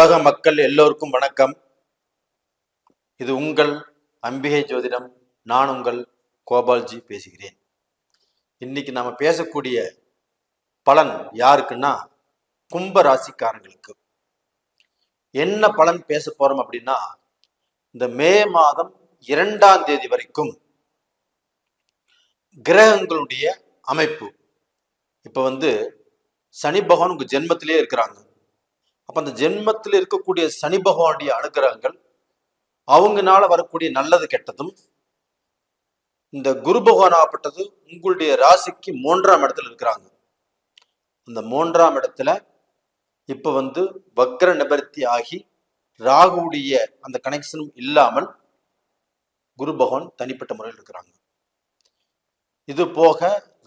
உலக மக்கள் எல்லோருக்கும் வணக்கம். இது உங்கள் அம்பிகை ஜோதிடம் நான் உங்கள் கோபால்ஜி பேசுகிறேன். இன்னைக்கு நாம பேசக்கூடிய பலன் யாருக்குன்னா கும்ப ராசிக்காரங்களுக்கு. என்ன பலன் பேச போறோம் அப்படின்னா இந்த மே மாதம் இரண்டாம் தேதி வரைக்கும் கிரகங்களுடைய அமைப்பு. இப்போ வந்து சனி பகவான் உங்க ஜென்மத்திலே இருக்கிறாங்க. அப்ப அந்த ஜென்மத்தில் இருக்கக்கூடிய சனி பகவானுடைய அனுகிரகங்கள் அவங்கனால வரக்கூடிய நல்லது கெட்டதும் இந்த குரு பகவான் ஆகப்பட்டது உங்களுடைய ராசிக்கு மூன்றாம் இடத்துல இருக்கிறாங்க. அந்த மூன்றாம் இடத்துல இப்ப வந்து வக்ர நிபர்த்தி ஆகி ராகுவுடைய அந்த கனெக்ஷனும் இல்லாமல் குரு பகவான் தனிப்பட்ட முறையில் இருக்கிறாங்க. இது போக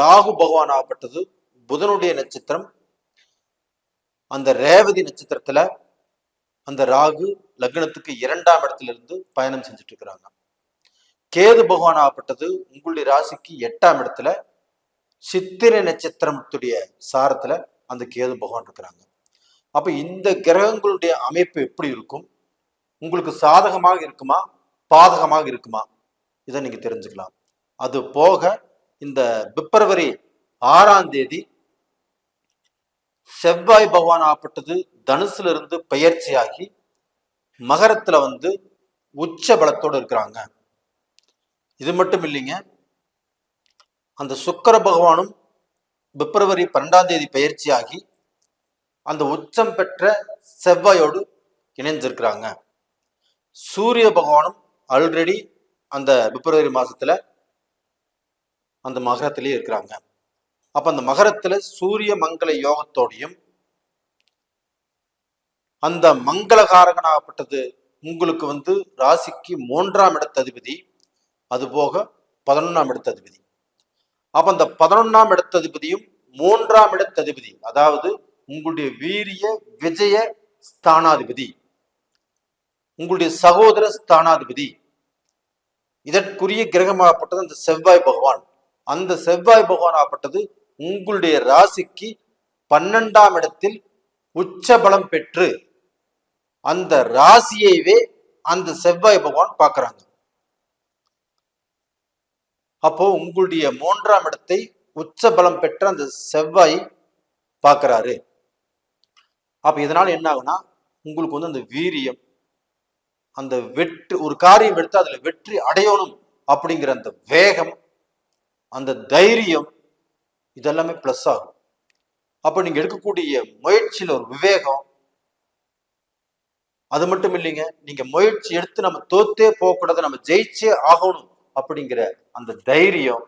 ராகு பகவான் ஆகப்பட்டது புதனுடைய நட்சத்திரம் அந்த ரேவதி நட்சத்திரத்துல அந்த ராகு லக்னத்துக்கு இரண்டாம் இடத்துல இருந்து பயணம் செஞ்சுட்டு இருக்கிறாங்க கேது பகவான் ஆகப்பட்டது உங்களுடைய ராசிக்கு எட்டாம் இடத்துல சித்திரை நட்சத்திரத்துடைய சாரத்துல அந்த கேது பகவான் இருக்கிறாங்க. அப்ப இந்த கிரகங்களுடைய அமைப்பு எப்படி இருக்கும்? உங்களுக்கு சாதகமாக இருக்குமா? பாதகமாக இருக்குமா? இதை நீங்க தெரிஞ்சுக்கலாம். அது போக இந்த பிப்ரவரி ஆறாம் தேதி செவ்வாய் பகவான் ஆப்பட்டது தனுசுல இருந்து பெயர்ச்சியாகி மகரத்துல வந்து உச்ச பலத்தோடு இருக்கிறாங்க. இது மட்டும் இல்லைங்க அந்த சுக்கர பகவானும் பிப்ரவரி பன்னெண்டாம் தேதி பயிற்சியாகி அந்த உச்சம் பெற்ற செவ்வாயோடு இணைஞ்சிருக்கிறாங்க சூரிய பகவானும் ஆல்ரெடி அந்த பிப்ரவரி மாசத்துல அந்த மகரத்திலேயே இருக்கிறாங்க. அப்ப அந்த மகரத்துல சூரிய மங்கள யோகத்தோடையும் அந்த மங்களகாரகனாகப்பட்டது உங்களுக்கு வந்து ராசிக்கு மூன்றாம் இடத்த அதிபதி அது போக பதினொன்றாம் இடத்த அதிபதி. அப்ப அந்த பதினொன்னாம் இடத்த அதிபதியும் மூன்றாம் இடத்த அதிபதி அதாவது உங்களுடைய வீரிய விஜய ஸ்தானாதிபதி உங்களுடைய சகோதர ஸ்தானாதிபதி. இதற்குரிய கிரகமாகப்பட்டது அந்த செவ்வாய் பகவான். அந்த செவ்வாய் பகவான் ஆகப்பட்டது உங்களுடைய ராசிக்கு பன்னெண்டாம் இடத்தில் உச்ச பலம் பெற்று அந்த ராசியைவே அந்த செவ்வாய் பகவான் பார்க்கறாங்க. அப்போ உங்களுடைய மூன்றாம் இடத்தை உச்ச பலம் பெற்ற அந்த செவ்வாய் பார்க்குறாரு. அப்ப இதனால என்ன ஆகுனா உங்களுக்கு வந்து அந்த வீரியம் அந்த வெற்றி ஒரு காரியம் எடுத்து அதுல வெற்றி அடையணும் அப்படிங்கிற அந்த வேகம் அந்த தைரியம் இதெல்லாமே ப்ளஸ் ஆகும். அப்போ நீங்கள் எடுக்கக்கூடிய முயற்சியில் ஒரு விவேகம் அது மட்டும் இல்லைங்க நீங்க முயற்சி எடுத்து நம்ம தோத்தே போகக்கூடாது நம்ம ஜெயிச்சே ஆகணும் அப்படிங்கிற அந்த தைரியம்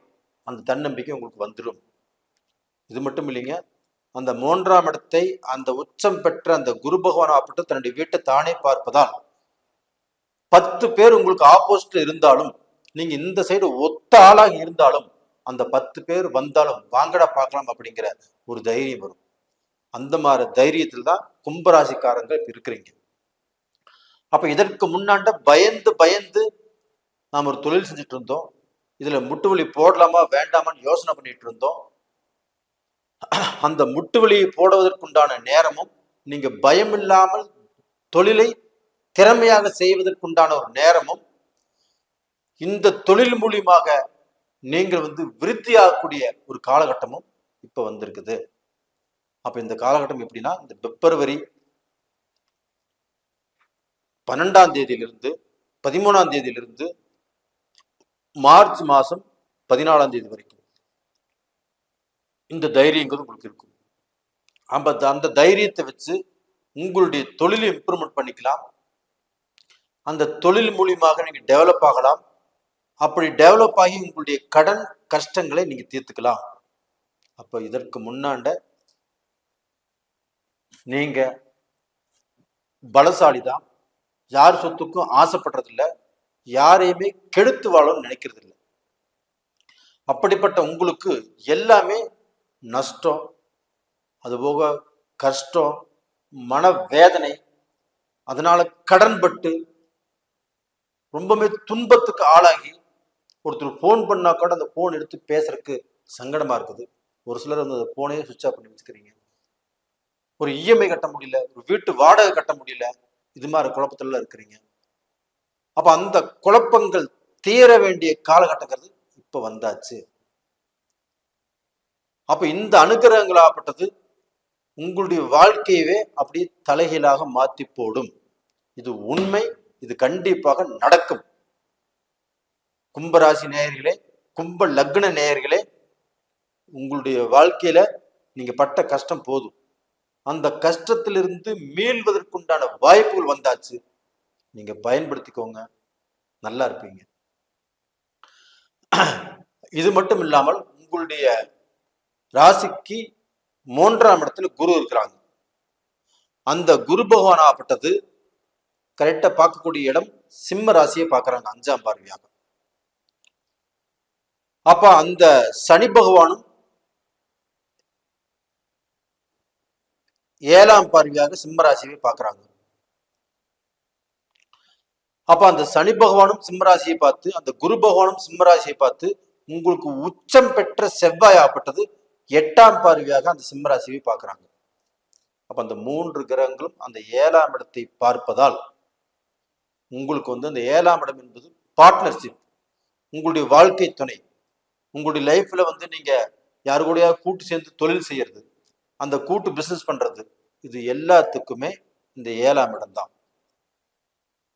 அந்த தன்னம்பிக்கை உங்களுக்கு வந்துடும் இது மட்டும் இல்லைங்க அந்த மூன்றாம் இடத்தை அந்த உச்சம் பெற்ற அந்த குரு பகவான் ஆப்பிட்டு தன்னுடைய வீட்டை தானே பார்ப்பதால் பத்து பேர் உங்களுக்கு ஆப்போசிட்ல இருந்தாலும் நீங்க இந்த சைடு ஒத்த ஆளாக இருந்தாலும் அந்த பத்து பேர் வந்தாலும் வாங்கடா பார்க்கலாம் அப்படிங்கிற ஒரு தைரியம் வரும். அந்த மாதிரி தைரியத்தில் தான் கும்பராசிக்காரங்க இருக்கிறீங்க. அப்போ இதற்கு முன்னாண்ட பயந்து பயந்து நாம் ஒரு தொழில் செஞ்சுட்டு இருந்தோம். இதுல முட்டுவலி போடலாமா வேண்டாமான்னு யோசனை பண்ணிட்டு இருந்தோம். அந்த முட்டுவலியை போடுவதற்குண்டான நேரமும் நீங்கள் பயம் இல்லாமல் தொழிலை திறமையாக செய்வதற்குண்டான ஒரு நேரமும் இந்த தொழில் மூலியமாக நீங்கள் வந்து விருத்தியாகக்கூடிய ஒரு காலகட்டமும் இப்போ வந்திருக்குது. அப்போ இந்த காலகட்டம் எப்படின்னா இந்த பிப்ரவரி பன்னெண்டாம் தேதியிலிருந்து பதிமூணாம் தேதியிலிருந்து மார்ச் மாதம் பதினாலாம் தேதி வரைக்கும் இந்த தைரியங்கிறது உங்களுக்கு இருக்கும். அப்ப அந்த தைரியத்தை வச்சு உங்களுடைய தொழிலை இம்ப்ரூவ்மெண்ட் பண்ணிக்கலாம். அந்த தொழில் மூலியமாக நீங்கள் டெவலப் ஆகலாம். அப்படி டெவலப் ஆகி உங்களுடைய கடன் கஷ்டங்களை நீங்க தீர்த்துக்கலாம். அப்போ இதற்கு முன்னாண்ட நீங்க பலசாலி தான் யார் சொத்துக்கும் ஆசைப்படுறதில்ல. யாரையுமே கெடுத்து வாழணும்னு நினைக்கிறது இல்லை அப்படிப்பட்ட உங்களுக்கு எல்லாமே நஷ்டம் அதுபோக கஷ்டம் மன வேதனை அதனால கடன்பட்டு ரொம்பவுமே துன்பத்துக்கு ஆளாகி ஒருத்தர் ஃபோன் பண்ணா கூட அந்த ஃபோன் எடுத்து பேசுறதுக்கு சங்கடமா இருக்குது. ஒரு சிலர் வந்து அந்த ஃபோனே சுவிட்ச் ஆஃப் பண்ணி வச்சுக்கிறீங்க. ஒரு இஎம்ஐ கட்ட முடியல ஒரு வீட்டு வாடகை கட்ட முடியல இது மாதிரி குழப்பத்துல இருக்கிறீங்க. அப்ப அந்த குழப்பங்கள் தீர வேண்டிய காலகட்டங்கிறது இப்ப வந்தாச்சு. அப்ப இந்த அனுகிரகங்களாகப்பட்டது உங்களுடைய வாழ்க்கையவே அப்படி தலைகீழாக மாத்தி போடும். இது உண்மை இது கண்டிப்பாக நடக்கும். கும்பராசி நேயர்களே கும்ப லக்ன நேயர்களே உங்களுடைய வாழ்க்கையில நீங்க பட்ட கஷ்டம் போதும். அந்த கஷ்டத்திலிருந்து மீள்வதற்குண்டான வாய்ப்புகள் வந்தாச்சு. நீங்க பயன்படுத்திக்கோங்க. நல்லா இருப்பீங்க. இது மட்டும் இல்லாமல் உங்களுடைய ராசிக்கு மூன்றாம் இடத்துல குரு இருக்கிறாங்க. அந்த குரு பகவான் ஆகப்பட்டது கரெக்டா பார்க்கக்கூடிய இடம் சிம்ம ராசியை பார்க்கறாங்க. அஞ்சாம் பார்வையாக. அப்ப அந்த சனி பகவானும் ஏழாம் பார்வையாக சிம்மராசியை பார்க்கறாங்க. அப்ப அந்த சனி பகவானும் சிம்மராசியை பார்த்து அந்த குரு பகவானும் சிம்மராசியை பார்த்து உங்களுக்கு உச்சம் பெற்ற செவ்வாய் ஆப்பட்டது எட்டாம் பார்வையாக அந்த சிம்மராசியை பார்க்கறாங்க. அப்ப அந்த மூன்று கிரகங்களும் அந்த ஏழாம் இடத்தை பார்ப்பதால் உங்களுக்கு வந்து அந்த ஏழாம் இடம் என்பது பார்ட்னர்ஷிப் உங்களுடைய வாழ்க்கை துணை. உங்களுடைய லைஃப்ல வந்து நீங்க யாரு கூடயா கூட்டு சேர்ந்து தொழில் செய்யறது அந்த கூட்டு பிசினஸ் பண்றது இது எல்லாத்துக்குமே இந்த ஏழாம் இடம் தான்.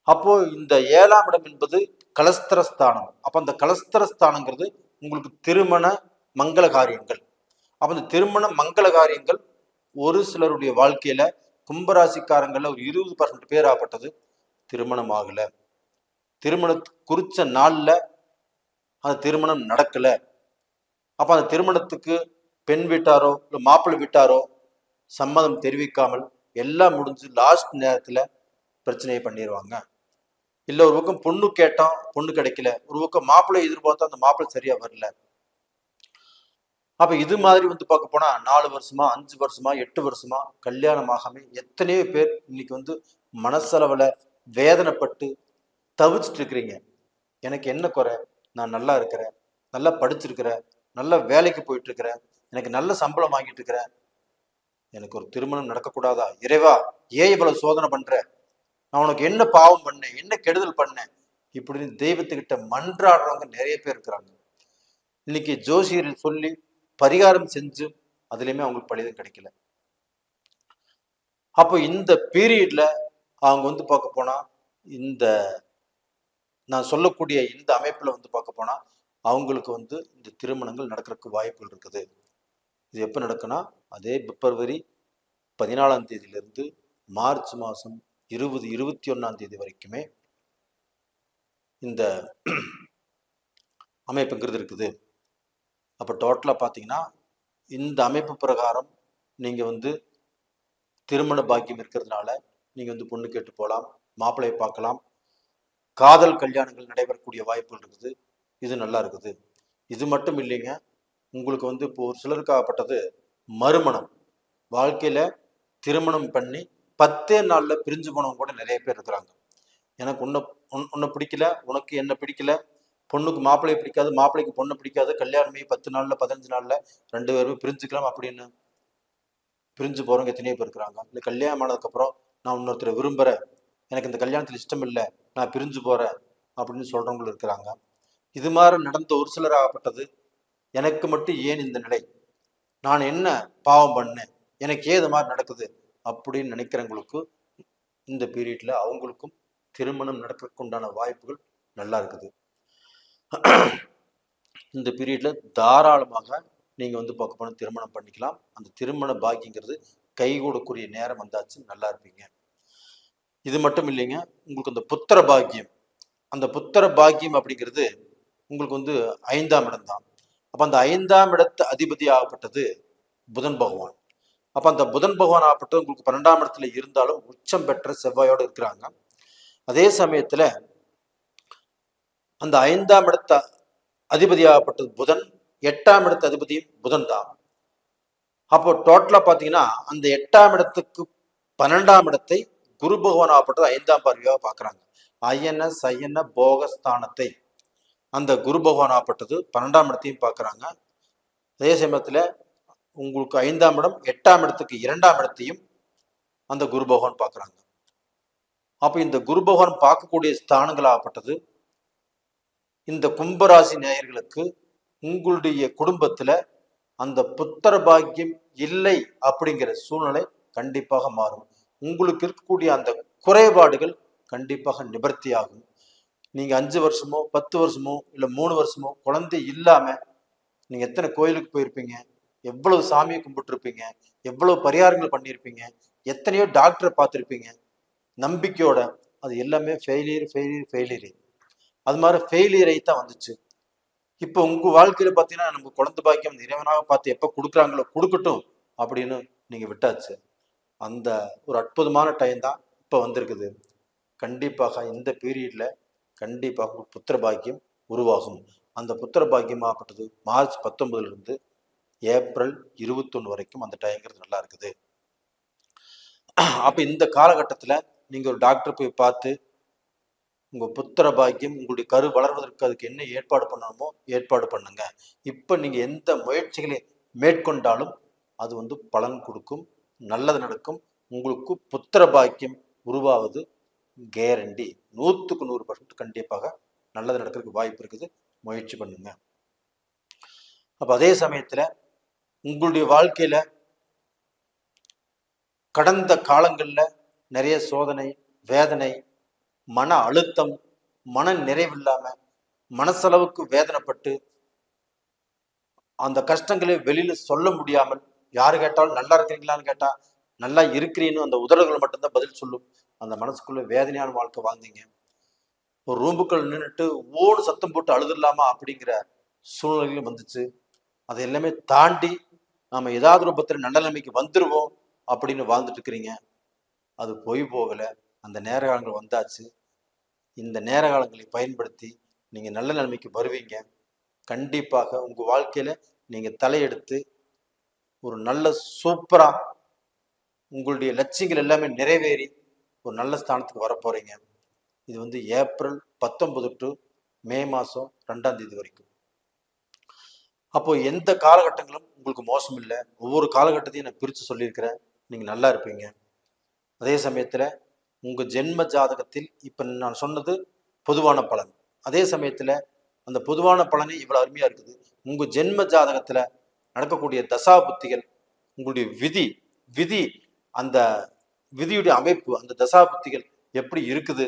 அப்போ இந்த ஏழாம் இடம் என்பது கலஸ்தரஸ்தானம். அப்ப அந்த கலஸ்தரஸ்தானங்கிறது உங்களுக்கு திருமண மங்கள காரியங்கள். அப்ப இந்த திருமண மங்கள காரியங்கள் ஒரு சிலருடைய வாழ்க்கையில கும்பராசிக்காரங்கள்ல ஒரு இருபது பர்சன்ட் பேர் ஆப்பட்டது திருமணம் ஆகல திருமண குறிச்ச நாள்ல அந்த திருமணம் நடக்கல. அப்போ அந்த திருமணத்துக்கு பெண் வீட்டாரோ இல்லை மாப்பிள்ளை வீட்டாரோ சம்மதம் தெரிவிக்காமல் எல்லாம் முடிஞ்சு லாஸ்ட் நேரத்துல பிரச்சனையை பண்ணிடுவாங்க இல்லை ஒரு பக்கம் பொண்ணு கேட்டோம் பொண்ணு கிடைக்கல. ஒரு பக்கம் மாப்பிள்ளை எதிர்பார்த்தா அந்த மாப்பிள்ளை சரியா வரல. அப்ப இது மாதிரி வந்து பார்க்க போனா நாலு வருஷமா அஞ்சு வருஷமா எட்டு வருஷமா கல்யாணம் ஆகாம எத்தனையோ பேர் இன்னைக்கு வந்து மனசளவில் வேதனைப்பட்டு தவிச்சிட்டு இருக்கிறீங்க. எனக்கு என்ன குறை? நான் நல்லா இருக்கிறேன். நல்லா படிச்சிருக்கிறேன். நல்ல வேலைக்கு போயிட்டு இருக்கிறேன் எனக்கு நல்ல சம்பளம் வாங்கிட்டு இருக்கிறேன் எனக்கு ஒரு திருமணம் நடக்கக்கூடாதா? இறைவா ஏன் இவ்வளவு சோதனை பண்ற? நான் உனக்கு என்ன பாவம் பண்ணேன்? என்ன கெடுதல் பண்ணேன்? இப்படின்னு தெய்வத்துக்கிட்ட மன்றாடுறவங்க நிறைய பேர் இருக்கிறாங்க. இன்னைக்கு ஜோசியர் சொல்லி பரிகாரம் செஞ்சு அதுலயுமே அவங்களுக்கு பழிதம் கிடைக்கல. அப்போ இந்த பீரியட்ல அவங்க வந்து பார்க்க போனா இந்த நான் சொல்லக்கூடிய இந்த அமைப்புல வந்து பார்க்க போனா அவங்களுக்கு வந்து இந்த திருமணங்கள் நடக்கிறதுக்கு வாய்ப்புகள் இருக்குது. இது எப்போ நடக்குன்னா அதே பிப்ரவரி பதினாலாம் தேதியிலிருந்து மார்ச் மாதம் இருபது இருபத்தி ஒன்றாம் தேதி வரைக்குமே இந்த அமைப்புங்கிறது இருக்குது. அப்போ டோட்டலாக பார்த்தீங்கன்னா இந்த அமைப்பு பிரகாரம் நீங்கள் வந்து திருமண பாக்கியம் இருக்கிறதுனால நீங்கள் வந்து பொண்ணு கேட்டு போகலாம் மாப்பிள்ளையை பார்க்கலாம். காதல் கல்யாணங்கள் நடைபெறக்கூடிய வாய்ப்புகள் இருக்குது. இது நல்லா இருக்குது. இது மட்டும் இல்லைங்க உங்களுக்கு வந்து இப்போ ஒரு சிலருக்காகப்பட்டது மறுமணம். வாழ்க்கையில் திருமணம் பண்ணி பத்தே நாளில் பிரிஞ்சு போனவங்க கூட நிறைய பேர் இருக்கிறாங்க. எனக்கு உன்னை உன்- உன்னை பிடிக்கல உனக்கு என்ன பிடிக்கல பொண்ணுக்கு மாப்பிள்ளையை பிடிக்காது மாப்பிள்ளைக்கு பொண்ணை பிடிக்காது கல்யாணமே பத்து நாளில் பதினஞ்சு நாளில் ரெண்டு பேருமே பிரிஞ்சுக்கலாம் அப்படின்னு பிரிஞ்சு போகிறவங்க எத்தனையோ பேர் இருக்கிறாங்க. இல்லை கல்யாணம் ஆனதுக்கப்புறம் நான் இன்னொருத்தரை விரும்புகிறேன் எனக்கு இந்த கல்யாணத்தில் இஷ்டம் இல்லை நான் பிரிஞ்சு போகிறேன் அப்படின்னு சொல்கிறவங்களும் இருக்கிறாங்க. இது மாதிரி நடந்த ஒரு சிலர் ஆகப்பட்டது எனக்கு மட்டும் ஏன் இந்த நிலை? நான் என்ன பாவம் பண்ணேன்? எனக்கு ஏது மாதிரி நடக்குது? அப்படின்னு நினைக்கிறவங்களுக்கு இந்த பீரியட்ல அவங்களுக்கும் திருமணம் நடக்கிறதுக்குண்டான வாய்ப்புகள் நல்லா இருக்குது. இந்த பீரியட்ல தாராளமாக நீங்க வந்து பார்க்க போனால் திருமணம் பண்ணிக்கலாம். அந்த திருமண பாக்கியங்கிறது கைகூடக்கூடிய நேரம் வந்தாச்சு. நல்லா இருப்பீங்க. இது மட்டும் இல்லைங்க. உங்களுக்கு அந்த புத்திர பாக்கியம். அந்த புத்திர பாக்கியம் அப்படிங்கிறது உங்களுக்கு வந்து ஐந்தாம் இடம் தான் அந்த ஐந்தாம் இடத்து அதிபதி ஆகப்பட்டது புதன் பகவான். அப்போ அந்த புதன் பகவான் ஆகப்பட்டது உங்களுக்கு பன்னெண்டாம் இடத்துல இருந்தாலும் உச்சம் பெற்ற செவ்வாயோடு இருக்கிறாங்க. அதே சமயத்தில் அந்த ஐந்தாம் இடத்த அதிபதியாகப்பட்டது புதன் எட்டாம் இடத்து அதிபதியும் புதன் தான். அப்போ டோட்டலாக பார்த்தீங்கன்னா அந்த எட்டாம் இடத்துக்கு பன்னெண்டாம் இடத்தை குரு பகவான் ஆகப்பட்டது ஐந்தாம் பார்வையாக பார்க்குறாங்க அயன சயன போகஸ்தானத்தை. அந்த குரு பகவான் ஆப்பட்டது பன்னெண்டாம் இடத்தையும் பார்க்குறாங்க. அதே சமயத்தில் உங்களுக்கு ஐந்தாம் இடம் எட்டாம் இடத்துக்கு இரண்டாம் இடத்தையும் அந்த குரு பகவான் பார்க்குறாங்க. அப்போ இந்த குரு பகவான் பார்க்கக்கூடிய ஸ்தானங்களாகப்பட்டது இந்த கும்பராசி நேயர்களுக்கு உங்களுடைய குடும்பத்தில் அந்த புத்திர பாக்கியம் இல்லை அப்படிங்கிற சூழ்நிலை கண்டிப்பாக மாறும். உங்களுக்கு இருக்கக்கூடிய அந்த குறைபாடுகள் கண்டிப்பாக நிவர்த்தி நீங்கள் அஞ்சு வருஷமோ பத்து வருஷமோ இல்லை மூணு வருஷமோ குழந்தை இல்லாமல் நீங்கள் எத்தனை கோயிலுக்கு போயிருப்பீங்க? எவ்வளவு சாமியை கும்பிட்டுருப்பீங்க? எவ்வளவு பரிகாரங்கள் பண்ணியிருப்பீங்க? எத்தனையோ டாக்டரை பார்த்துருப்பீங்க. நம்பிக்கையோட அது எல்லாமே ஃபெயிலியர் ஃபெயிலியர் ஃபெயிலியர் அது மாதிரி ஃபெயிலியரை தான் வந்துச்சு. இப்போ உங்கள் வாழ்க்கையில் பார்த்தீங்கன்னா நமக்கு குழந்தை பாக்கியம் இறைவனாக பார்த்து எப்போ கொடுக்குறாங்களோ கொடுக்கட்டும் அப்படின்னு நீங்கள் விட்டாச்சு. அந்த ஒரு அற்புதமான டைம் தான் இப்போ வந்திருக்குது. கண்டிப்பாக இந்த பீரியடில் கண்டிப்பாக புத்திர பாக்கியம் உருவாகும். அந்த புத்திர பாக்கியமாகப்பட்டது மார்ச் பத்தொன்பதுலேருந்து ஏப்ரல் இருபத்தொன்று வரைக்கும் அந்த டைங்கிறது நல்லா இருக்குது. அப்போ இந்த காலகட்டத்தில் நீங்கள் ஒரு டாக்டர் போய் பார்த்து உங்கள் புத்திர பாக்கியம் உங்களுடைய கரு வளர்வதற்கு அதுக்கு என்ன ஏற்பாடு பண்ணணுமோ ஏற்பாடு பண்ணுங்க. இப்போ நீங்கள் எந்த முயற்சிகளை மேற்கொண்டாலும் அது வந்து பலன் கொடுக்கும் நல்லது நடக்கும். உங்களுக்கு புத்திர பாக்கியம் உருவாவது கேரண்டி. நூற்றுக்கு நூறு பர்சன்ட் கண்டிப்பாக நல்லது நடக்கிறதுக்கு வாய்ப்பு இருக்குது. முயற்சி பண்ணுங்க. அப்போ அதே சமயத்துல உங்களுடைய வாழ்க்கையில கடந்த காலங்கள்ல நிறைய சோதனை வேதனை மன அழுத்தம் மன நிறைவில்லாம மனசளவுக்கு வேதனைப்பட்டு அந்த கஷ்டங்களை வெளியில சொல்ல முடியாமல் யார் கேட்டாலும் நல்லா இருக்கிறீங்களான்னு கேட்டா நல்லா இருக்கிறீன்னு அந்த உதடுகள் மட்டும்தான் பதில் சொல்லும். அந்த மனசுக்குள்ள வேதனையான வாழ்க்கை வாழ்ந்தீங்க. ஒரு ரூமுக்குள்ள நின்றுட்டு ஓடு சத்தம் போட்டு அழுதுடலாமா அப்படிங்கிற சூழ்நிலைகளும் வந்துச்சு. அதை எல்லாமே தாண்டி நாம் ஏதாவது ரூபத்தில் நல்ல நிலைமைக்கு வந்துடுவோம் அப்படின்னு வாழ்ந்துட்டு இருக்கிறீங்க. அது போய் போகலை. அந்த நேர காலங்கள் வந்தாச்சு. இந்த நேர காலங்களை பயன்படுத்தி நீங்கள் நல்ல நிலைமைக்கு வருவீங்க. கண்டிப்பாக உங்கள் வாழ்க்கையில் நீங்கள் தலையெடுத்து ஒரு நல்ல சூப்பராக உங்களுடைய லட்சியங்கள் எல்லாமே நிறைவேறி ஒரு நல்ல ஸ்தானத்துக்கு வர இது வந்து ஏப்ரல் பத்தொன்பது டு மே மாதம் ரெண்டாம் தேதி வரைக்கும். அப்போ எந்த காலகட்டங்களும் உங்களுக்கு மோசம் இல்லை. ஒவ்வொரு காலகட்டத்தையும் நான் பிரித்து சொல்லியிருக்கிறேன். நீங்கள் நல்லா இருப்பீங்க. அதே சமயத்தில் உங்கள் ஜென்ம ஜாதகத்தில் இப்போ நான் சொன்னது பொதுவான பலன். அதே சமயத்தில் அந்த பொதுவான பலனே இவ்வளோ அருமையாக இருக்குது. உங்கள் ஜென்ம ஜாதகத்தில் நடக்கக்கூடிய தசா புத்திகள் உங்களுடைய விதி விதி அந்த விதியுடைய அமைப்பு அந்த தசாபுத்திகள் எப்படி இருக்குது?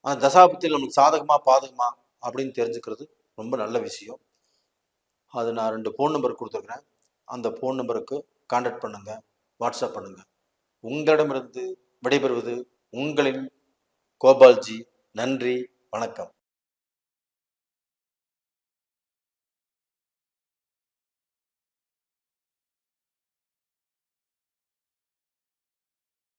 அந்த தசாபுத்திகள் நமக்கு சாதகமா பாதகமா அப்படின்னு தெரிஞ்சுக்கிறது ரொம்ப நல்ல விஷயம். அது நான் ரெண்டு ஃபோன் நம்பர் கொடுத்துருக்குறேன். அந்த ஃபோன் நம்பருக்கு காண்டாக்ட் பண்ணுங்க வாட்ஸ்அப் பண்ணுங்க. உங்களிடமிருந்து விடைபெறுவது உங்களின் கோபால்ஜி. நன்றி வணக்கம்.